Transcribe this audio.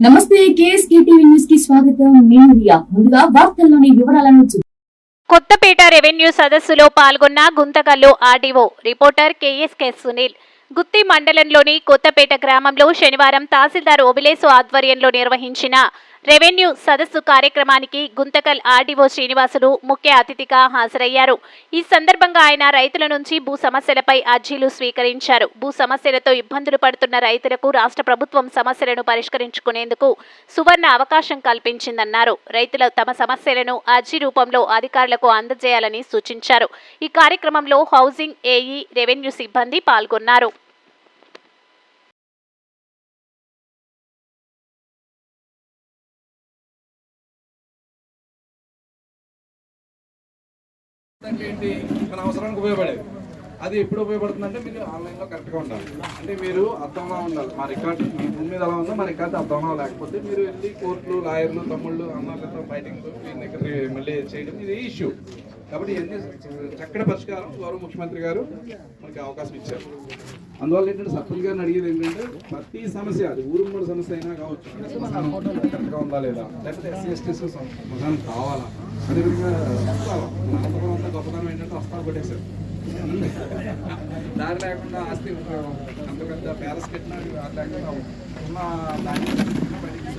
నమస్తే KSK TV న్యూస్కి స్వాగతం. నేను రియా. ముందుగా వార్తల్లోని వివరాలను కొత్తపేట రెవెన్యూ సదస్సులో పాల్గొన్న Guntakal RDO reporter KSK Sunil. Gooty మండలంలోని కొత్తపేట గ్రామంలో శనివారం తహసీల్దార్ ఓబిలేసు ఆధ్వర్యంలో నిర్వహించిన రెవెన్యూ సదస్సు కార్యక్రమానికి గుంతకల్ ఆర్డీఓ శ్రీనివాసులు ముఖ్య అతిథిగా హాజరయ్యారు. ఈ సందర్భంగా ఆయన రైతుల నుంచి భూ సమస్యలపై అర్జీలు స్వీకరించారు. భూ సమస్యలతో ఇబ్బందులు పడుతున్న రైతులకు రాష్ట్ర ప్రభుత్వం సమస్యలను పరిష్కరించుకునేందుకు సువర్ణ అవకాశం కల్పించిందన్నారు. రైతులు తమ సమస్యలను అర్జీ రూపంలో అధికారులకు అందజేయాలని సూచించారు. ఈ కార్యక్రమంలో హౌసింగ్ ఏఈ రెవెన్యూ సిబ్బంది పాల్గొన్నారు. ఏంటి? మన అవసరానికి ఉపయోగపడేది అది ఎప్పుడు ఉపయోగపడుతుందంటే మీరు ఆన్లైన్లో కరెక్ట్గా ఉండాలి. అంటే మీరు అర్థంలో ఉండాలి. మా రికార్డ్ మీ భూమి మీద ఎలా ఉందో మా రికార్డ్ అర్థంలో లేకపోతే మీరు వెళ్ళి కోర్టులు లాయర్లు తమ్ముళ్ళు అన్నలతో ఫైటింగ్ వీళ్ళ దగ్గర మళ్ళీ చేయడం ఇది ఇష్యూ కాబట్టి ఇవన్నీ చక్కటి పరిష్కారం గౌరవ ముఖ్యమంత్రి గారు మనకి అవకాశం ఇచ్చారు. అందువల్ల ఏంటంటే సర్పంచ్ గారిని అడిగేది ఏంటంటే ప్రతి సమస్య అది ఊరు సమస్య అయినా కావచ్చు కరెక్ట్గా ఉందా లేదా లేకపోతే ఎస్సీ ఎస్టీస్ శ్మశానం కావాలా? అదేవిధంగా వస్తావా మన అనంతపురం అంతా గొప్పతనం కొట్టేశారు. దారి లేకుండా ఆస్తి అంత పెద్ద ప్యాలెస్ కట్టినా దారి లేకుండా ఉన్న దాన్ని బయటికి